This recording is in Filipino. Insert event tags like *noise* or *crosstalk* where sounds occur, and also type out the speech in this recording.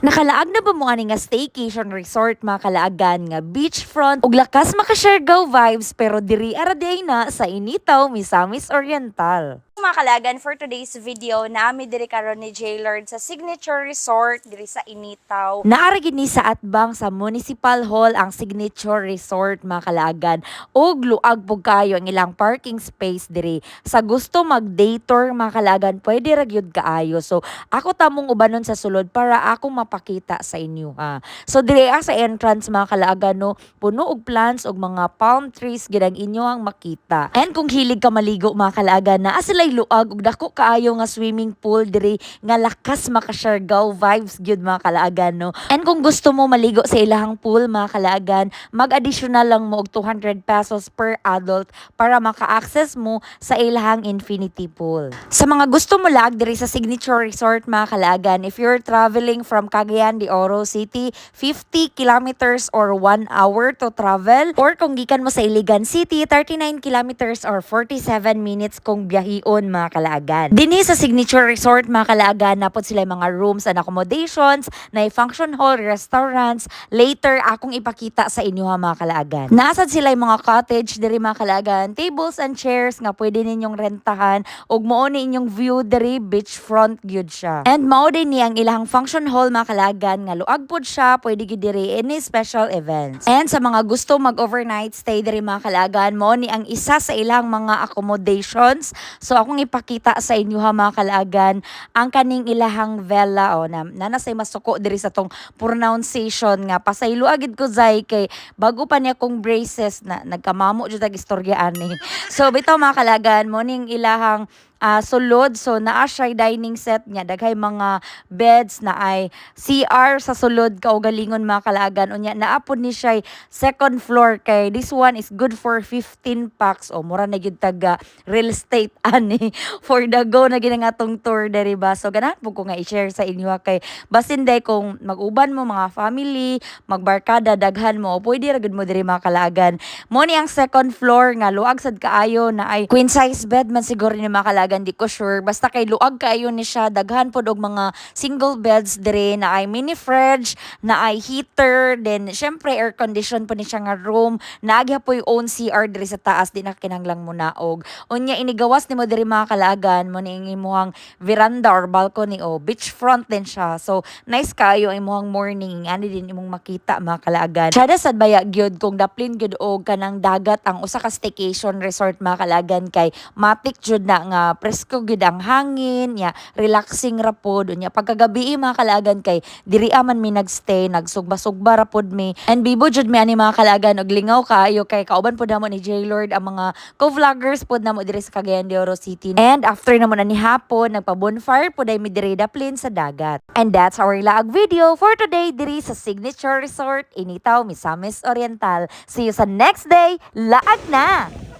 Nakalaag na ba mo ani nga staycation resort mga kalaagan nga beachfront ug lakas makashargaw vibes pero diri ara na sa Initaw, Misamis Oriental. Mga kalagan, for today's video, naami diri karon ni J-Lord sa Signature Resort diri sa Initaw. Naara gid ni sa atbang sa Municipal Hall ang Signature Resort mga kalaagan ug luag pug kayo ang ilang parking space diri. Sa gusto mag day tour mga kalaagan, pwede ra gyud kaayo. So ako tamong ubanon sa sulod para ako mapakita sa inyo ha. So diri ah, sa entrance mga kalaagan no, puno og plants og mga palm trees gid ang inyo ang makita. And kung hilig ka maligo mga kalaagan na sila'y luag ug dako kaayo nga swimming pool diri nga lakas makashargaw vibes gyud mga kalaagan no. And kung gusto mo maligo sa ilahang pool mga kalaagan, mag-additional lang mo og 200 pesos per adult para maka-access mo sa ilahang infinity pool. Sa mga gusto mo lag diri sa Signature Resort mga kalaagan, if you're traveling from Cagayan de Oro City, 50 kilometers or 1 hour to travel. Or kung gikan mo sa Iligan City, 39 kilometers or 47 minutes kung biyahion mga kalaagan. Dinhi sa Signature Resort mga kalaagan, napod sila mga rooms and accommodations, na function hall, restaurants. Later, akong ipakita sa inyo ha mga kalaagan. Nasad sila mga cottage, diri mga kalaagan, tables and chairs nga pwede ninyong rentahan ug mao ni inyong view diri beachfront gyud siya. And mao din ang ilahang function hall mga kalagan nga luag pod siya, pwede gyud diri any special events. And sa mga gusto mag-overnight stay diri mga kalagan, mao ni ang isa sa ilang mga accommodations. So akong ipakita sa inyo ha mga kalagan ang kaning ilahang vela o na nanasay masuko diri sa tong pronunciation nga pasaylo agid ko zay kay bago pa niya kong braces na nagkamamo jud tag istorya ani. So bitaw mga kalagan mo ning ilahang ah, sulod. So naa siya dining set niya. Daghay mga beds na ay CR sa sulod kaugalingon mga kalagan unya naa pod ni siya second floor. Kay this one is good for 15 packs. O mura na gyud taga real estate *laughs* ani for the go na gid nga tong tour diri ba? So ganahan po ko nga i-share sa inyo ha, kay basin day kung mag-uban mo mga family magbarkada daghan mo pwede ra gud mo diri mga kalagan mo ni ang second floor nga luag sad kaayo na ay queen size bed man siguro ni mga kalagan di ko sure. Basta kay luag kaayo ni siya daghan pod og mga single beds diri na ay mini fridge na ay heater then syempre air condition po ni siya nga room. Naagya po yung own CR diri sa taas di na kinahanglang mo naog unya inigawas ni mo diri mga kalagan mo ni imuhang veranda or balcony o beachfront din siya. So nice kayo imuhang morning. Ani din imong makita mga kalagan Sada sad baya gyud kung daplin gyud og kanang dagat ang usa ka staycation resort mga kalagan kay matik jud na nga presko gyud ang hangin ya relaxing ra pod unya pagkagabi mga kalagan kay diri aman mi nagstay nagsugba-sugba ra pod mi. And bibo jud mi ani mga kalagan og lingaw kaayo kay kauban pod namo ni J Lord ang mga co-vloggers pod namo diri sa Cagayan de Oro City. And after namo na ni hapon nagpa bonfire pod ay mi diri daplin sa dagat. And that's our laag video for today diri sa Signature Resort Initaw Misamis Oriental. See you sa next day. Laag na